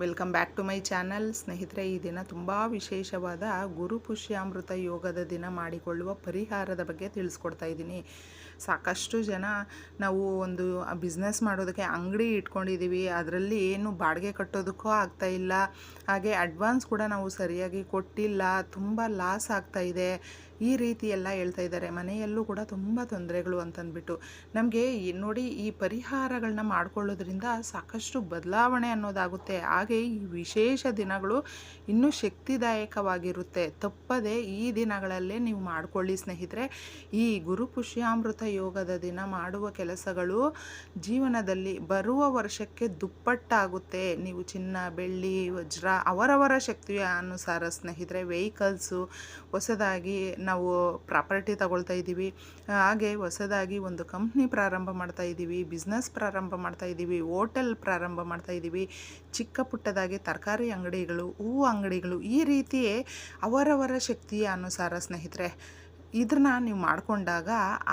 Welcome back to my channel. ಸ್ನೇಹಿತರೆ, ಈ ದಿನ ತುಂಬ ವಿಶೇಷವಾದ ಗುರು ಪುಷ್ಯಾಮೃತ ಯೋಗದ ದಿನ ಮಾಡಿಕೊಳ್ಳುವ ಪರಿಹಾರದ ಬಗ್ಗೆ ತಿಳಿಸ್ಕೊಡ್ತಾ ಇದ್ದೀನಿ. ಸಾಕಷ್ಟು ಜನ ನಾವು ಒಂದು ಬಿಸ್ನೆಸ್ ಮಾಡೋದಕ್ಕೆ ಅಂಗಡಿ ಇಟ್ಕೊಂಡಿದ್ದೀವಿ. ಅದರಲ್ಲಿ ಏನು ಬಾಡಿಗೆ ಕಟ್ಟೋದಕ್ಕೂ ಆಗ್ತಾ ಇಲ್ಲ. ಹಾಗೆ ಅಡ್ವಾನ್ಸ್ ಕೂಡ ನಾವು ಸರಿಯಾಗಿ ಕೊಟ್ಟಿಲ್ಲ. ತುಂಬ ಲಾಸ್ ಆಗ್ತಾ ಇದೆ. ಈ ರೀತಿ ಎಲ್ಲ ಹೇಳ್ತಾ ಇದ್ದಾರೆ. ಮನೆಯಲ್ಲೂ ಕೂಡ ತುಂಬ ತೊಂದರೆಗಳು ಅಂತಂದ್ಬಿಟ್ಟು. ನಮಗೆ ನೋಡಿ ಈ ಪರಿಹಾರಗಳನ್ನ ಮಾಡ್ಕೊಳ್ಳೋದ್ರಿಂದ ಸಾಕಷ್ಟು ಬದಲಾವಣೆ ಅನ್ನೋದಾಗುತ್ತೆ. ಹಾಗೆ ಈ ವಿಶೇಷ ದಿನಗಳು ಇನ್ನೂ ಶಕ್ತಿದಾಯಕವಾಗಿರುತ್ತೆ. ತಪ್ಪದೆ ಈ ದಿನಗಳಲ್ಲೇ ನೀವು ಮಾಡ್ಕೊಳ್ಳಿ ಸ್ನೇಹಿತರೆ. ಈ ಗುರು ಪುಷ್ಯಾಮೃತ ಯೋಗದ ದಿನ ಮಾಡುವ ಕೆಲಸಗಳು ಜೀವನದಲ್ಲಿ ಬರುವ ವರ್ಷಕ್ಕೆ ದುಪ್ಪಟ್ಟಾಗುತ್ತೆ. ನೀವು ಚಿನ್ನ, ಬೆಳ್ಳಿ, ವಜ್ರ ಅವರವರ ಶಕ್ತಿಯ ಅನುಸಾರ ಸ್ನೇಹಿತರೆ. ವೆಹಿಕಲ್ಸು ಹೊಸದಾಗಿ ನಾವು ಪ್ರಾಪರ್ಟಿ ತಗೊಳ್ತಾ ಇದ್ದೀವಿ. ಹಾಗೆ ಹೊಸದಾಗಿ ಒಂದು ಕಂಪ್ನಿ ಪ್ರಾರಂಭ ಮಾಡ್ತಾ ಇದ್ದೀವಿ, ಬಿಸ್ನೆಸ್ ಪ್ರಾರಂಭ ಮಾಡ್ತಾ ಇದ್ದೀವಿ, ಹೋಟೆಲ್ ಪ್ರಾರಂಭ ಮಾಡ್ತಾ ಇದ್ದೀವಿ. ಚಿಕ್ಕ ಪುಟ್ಟದಾಗಿ ತರಕಾರಿ ಅಂಗಡಿಗಳು, ಹೂವು ಅಂಗಡಿಗಳು, ಈ ರೀತಿಯೇ ಅವರವರ ಶಕ್ತಿಯ ಅನುಸಾರ ಸ್ನೇಹಿತರೆ ಇದನ್ನ ನೀವು ಮಾಡಿಕೊಂಡಾಗ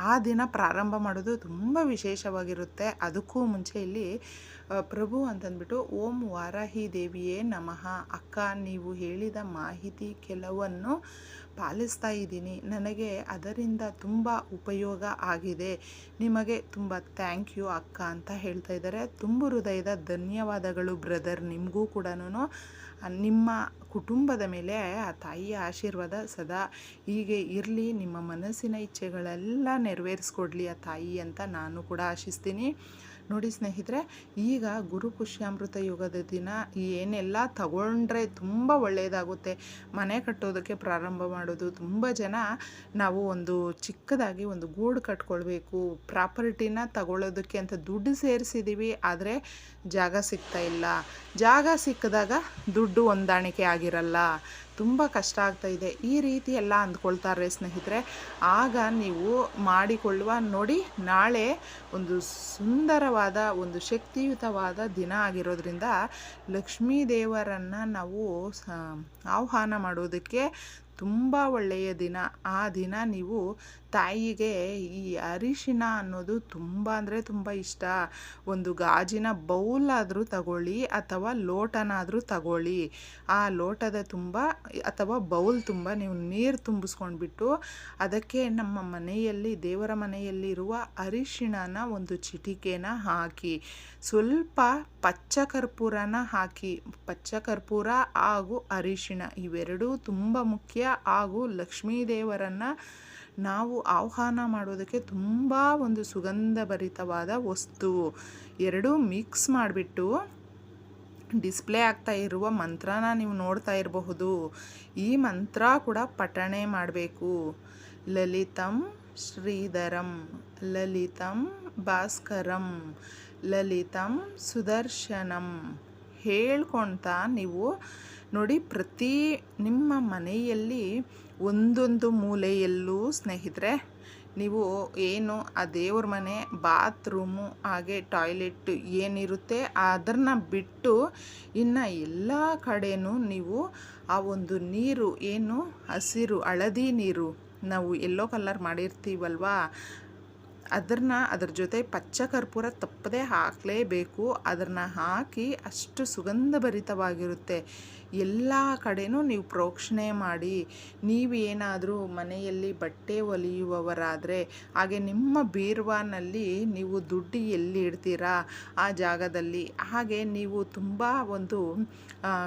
ಆ ದಿನ ಪ್ರಾರಂಭ ಮಾಡೋದು ತುಂಬ ವಿಶೇಷವಾಗಿರುತ್ತೆ. ಅದಕ್ಕೂ ಮುಂಚೆ ಇಲ್ಲಿ ಪ್ರಭು ಅಂತಂದ್ಬಿಟ್ಟು, ಓಂ ವಾರಾಹಿ ದೇವಿಯೇ ನಮಃ. ಅಕ್ಕ, ನೀವು ಹೇಳಿದ ಮಾಹಿತಿ ಕೆಲವನ್ನು ಪಾಲಿಸ್ತಾ ಇದ್ದೀನಿ. ನನಗೆ ಅದರಿಂದ ತುಂಬ ಉಪಯೋಗ ಆಗಿದೆ. ನಿಮಗೆ ತುಂಬ ಥ್ಯಾಂಕ್ ಯು ಅಕ್ಕ ಅಂತ ಹೇಳ್ತಾ ಇದ್ದಾರೆ. ತುಂಬ ಹೃದಯದ ಧನ್ಯವಾದಗಳು ಬ್ರದರ್. ನಿಮಗೂ ಕೂಡ ನಿಮ್ಮ ಕುಟುಂಬದ ಮೇಲೆ ಆ ತಾಯಿಯ ಆಶೀರ್ವಾದ ಸದಾ ಹೀಗೆ ಇರಲಿ. ನಿಮ್ಮ ಮನಸ್ಸಿನ ಇಚ್ಛೆಗಳೆಲ್ಲ ನೆರವೇರಿಸ್ಕೊಡ್ಲಿ ಆ ತಾಯಿ ಅಂತ ನಾನು ಕೂಡ ಆಶಿಸ್ತೀನಿ. ನೋಡಿ ಸ್ನೇಹಿತರೆ, ಈಗ ಗುರು ಪುಷ್ಯಾಮೃತ ಯುಗದ ದಿನ ಏನೆಲ್ಲ ತಗೊಂಡ್ರೆ ತುಂಬ ಒಳ್ಳೆಯದಾಗುತ್ತೆ ಮನೆ ಕಟ್ಟೋದಕ್ಕೆ ಪ್ರಾರಂಭ ಮಾಡೋದು, ತುಂಬ ಜನ ನಾವು ಒಂದು ಚಿಕ್ಕದಾಗಿ ಒಂದು ಗೂಡು ಕಟ್ಕೊಳ್ಬೇಕು, ಪ್ರಾಪರ್ಟಿನ ತಗೊಳ್ಳೋದಕ್ಕೆ ಅಂತ ದುಡ್ಡು ಸೇರಿಸಿದ್ದೀವಿ ಆದರೆ ಜಾಗ ಸಿಗ್ತಾ ಇಲ್ಲ. ಜಾಗ ಸಿಕ್ಕಿದಾಗ ದುಡ್ಡು ಹೊಂದಾಣಿಕೆ ಆಗಿರಲ್ಲ. ತುಂಬ ಕಷ್ಟ ಆಗ್ತಾ ಇದೆ. ಈ ರೀತಿ ಎಲ್ಲ ಅಂದ್ಕೊಳ್ತಾರೆ ಸ್ನೇಹಿತರೆ. ಆಗ ನೀವು ಮಾಡಿಕೊಳ್ಳುವ ನೋಡಿ, ನಾಳೆ ಒಂದು ಸುಂದರವಾದ, ಒಂದು ಶಕ್ತಿಯುತವಾದ ದಿನ ಆಗಿರೋದ್ರಿಂದ ಲಕ್ಷ್ಮೀ ದೇವರನ್ನು ನಾವು ಆಹ್ವಾನ ಮಾಡೋದಕ್ಕೆ ತುಂಬ ಒಳ್ಳೆಯ ದಿನ. ಆ ದಿನ ನೀವು ತಾಯಿಗೆ ಈ ಅರಿಶಿನ ಅನ್ನೋದು ತುಂಬ ಅಂದರೆ ತುಂಬ ಇಷ್ಟ. ಒಂದು ಗಾಜಿನ ಬೌಲಾದರೂ ತಗೊಳ್ಳಿ ಅಥವಾ ಲೋಟನಾದರೂ ತಗೊಳ್ಳಿ. ಆ ಲೋಟದ ತುಂಬ ಅಥವಾ ಬೌಲ್ ತುಂಬ ನೀವು ನೀರು ತುಂಬಿಸ್ಕೊಂಡ್ಬಿಟ್ಟು ಅದಕ್ಕೆ ನಮ್ಮ ಮನೆಯಲ್ಲಿ ದೇವರ ಮನೆಯಲ್ಲಿರುವ ಅರಿಶಿಣನ ಒಂದು ಚಿಟಿಕೆನ ಹಾಕಿ. ಸ್ವಲ್ಪ ಪಚ್ಚ ಕರ್ಪೂರನ ಹಾಕಿ. ಪಚ್ಚ ಕರ್ಪೂರ ಹಾಗೂ ಅರಿಶಿಣ ಇವೆರಡೂ ತುಂಬ ಮುಖ್ಯ. ಹಾಗೂ ಲಕ್ಷ್ಮೀ ದೇವರನ್ನು ನಾವು ಆಹ್ವಾನ ಮಾಡೋದಕ್ಕೆ ತುಂಬ ಒಂದು ಸುಗಂಧಭರಿತವಾದ ವಸ್ತು. ಎರಡೂ ಮಿಕ್ಸ್ ಮಾಡಿಬಿಟ್ಟು ಡಿಸ್ಪ್ಲೇ ಆಗ್ತಾ ಇರುವ ಮಂತ್ರನ ನೀವು ನೋಡ್ತಾ ಇರಬಹುದು. ಈ ಮಂತ್ರ ಕೂಡ ಪಠಣೆ ಮಾಡಬೇಕು. ಲಲಿತಂ ಶ್ರೀಧರಂ, ಲಲಿತಂ ಭಾಸ್ಕರಂ, ಲಲಿತಂ ಸುದರ್ಶನಂ. ಹೇಳ್ಕೊಳ್ತಾ ನೀವು ನೋಡಿ, ಪ್ರತಿ ನಿಮ್ಮ ಮನೆಯಲ್ಲಿ ಒಂದೊಂದು ಮೂಲೆಯಲ್ಲೂ ಸ್ನೇಹಿತರೆ, ನೀವು ಏನು ಆ ದೇವ್ರ ಮನೆ ಬಾತ್ರೂಮು, ಹಾಗೆ ಟಾಯ್ಲೆಟ್ ಏನಿರುತ್ತೆ ಅದನ್ನ ಬಿಟ್ಟು ಇನ್ನು ಎಲ್ಲ ಕಡೆನೂ ನೀವು ಆ ಒಂದು ನೀರು ಏನು ಹಸಿರು, ಹಳದಿ ನೀರು ನಾವು ಎಲ್ಲೋ ಕಲರ್ ಮಾಡಿರ್ತೀವಲ್ವಾ? ಅದನ್ನ ಅದ್ರ ಜೊತೆ ಪಚ್ಚ ಕರ್ಪೂರ ತಪ್ಪದೆ ಹಾಕಲೇಬೇಕು. ಅದನ್ನು ಹಾಕಿ ಅಷ್ಟು ಸುಗಂಧಭರಿತವಾಗಿರುತ್ತೆ. ಎಲ್ಲ ಕಡೆನೂ ನೀವು ಪ್ರೋಕ್ಷಣೆ ಮಾಡಿ. ನೀವು ಏನಾದರೂ ಮನೆಯಲ್ಲಿ ಬಟ್ಟೆ ಒಲಿಯುವವರಾದರೆ ಹಾಗೆ ನಿಮ್ಮ ಬೀರ್ವಾನಲ್ಲಿ ನೀವು ದುಡ್ಡು ಎಲ್ಲಿ ಇಡ್ತೀರಾ? ಆ ಜಾಗದಲ್ಲಿ. ಹಾಗೆ ನೀವು ತುಂಬ ಒಂದು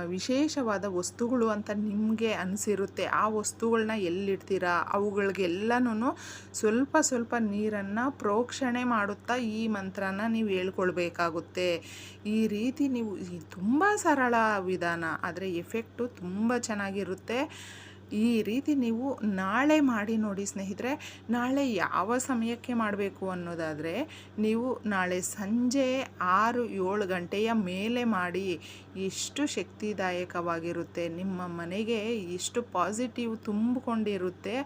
ವಿಶೇಷವಾದ ವಸ್ತುಗಳು ಅಂತ ನಿಮಗೆ ಅನಿಸಿರುತ್ತೆ. ಆ ವಸ್ತುಗಳನ್ನ ಎಲ್ಲಿಡ್ತೀರಾ? ಅವುಗಳಿಗೆಲ್ಲನೂ ಸ್ವಲ್ಪ ಸ್ವಲ್ಪ ನೀರನ್ನು ಪ್ರೋಕ್ಷಣೆ ಮಾಡುತ್ತಾ ಈ ಮಂತ್ರನ ನೀವು ಹೇಳ್ಕೊಳ್ಬೇಕಾಗುತ್ತೆ. ಈ ರೀತಿ ನೀವು ತುಂಬ ಸರಳ ವಿಧಾನ, ಆದರೆ ಎಫೆಕ್ಟು ತುಂಬ ಚೆನ್ನಾಗಿರುತ್ತೆ. ಈ ರೀತಿ ನೀವು ನಾಳೆ ಮಾಡಿ ನೋಡಿ ಸ್ನೇಹಿತರೆ, ನಾಳೆ ಯಾವ ಸಮಯಕ್ಕೆ ಮಾಡಬೇಕು ಅನ್ನೋದಾದರೆ, ನೀವು ನಾಳೆ ಸಂಜೆ ಆರು ಏಳು ಗಂಟೆಯ ಮೇಲೆ ಮಾಡಿ ಎಷ್ಟು ಶಕ್ತಿದಾಯಕವಾಗಿರುತ್ತೆ, ನಿಮ್ಮ ಮನೆಗೆ ಎಷ್ಟು ಪಾಸಿಟಿವ್ ತುಂಬಿಕೊಂಡಿರುತ್ತೆ,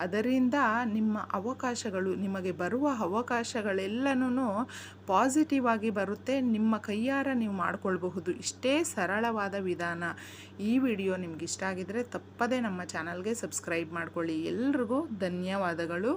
ಅದರಿಂದ ನಿಮ್ಮ ಅವಕಾಶಗಳು, ನಿಮಗೆ ಬರುವ ಅವಕಾಶಗಳೆಲ್ಲನೂ ಪಾಸಿಟಿವ್ ಆಗಿ ಬರುತ್ತೆ, ನಿಮ್ಮ ಕೈಯಾರ ನೀವು ಮಾಡ್ಕೊಳ್ಬಹುದು. ಇಷ್ಟೇ ಸರಳವಾದ ವಿಧಾನ. ಈ ವಿಡಿಯೋ ನಿಮ್ಗೆ ಇಷ್ಟ ಆಗಿದ್ರೆ ತಪ್ಪದೇ ನಮ್ಮ ಚಾನಲ್ಗೆ ಸಬ್ಸ್ಕ್ರೈಬ್ ಮಾಡ್ಕೊಳ್ಳಿ. ಎಲ್ರಿಗೂ ಧನ್ಯವಾದಗಳು.